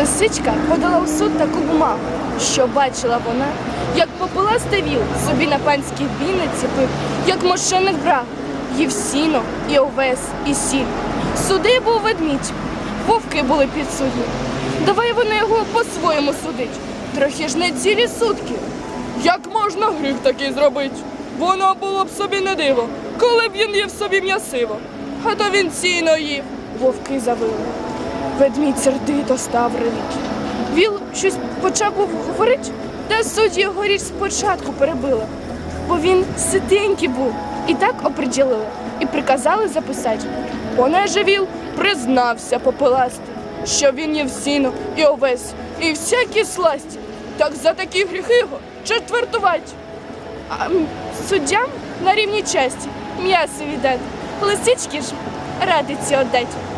Лисичка подала в суд таку бумагу, що бачила вона, як попеластий віл собі на панській війни ціпив, як мошенник брав, їв сіно, і овес, і сіль. Суди був ведмідь, вовки були підсудні. Давай вони його по-своєму судить. Трохи ж не цілі сутки. Як можна гріх такий зробити? Воно було б собі не диво, коли б він їв собі м'ясиво. А то він сіно їв. Вовки завили. Ведмідь сердито став ревіти. Віл щось почав був говорить, та судді його річ спочатку перебили, бо він ситенький був. І так оприділили, і приказали записати. Понеже віл признався попеласти, що він їв сіно і овес, і всякі сласті. Так за такі гріхи його четвертувати. А суддям на рівні часті м'ясо віддати. Лисички ж радиці віддати.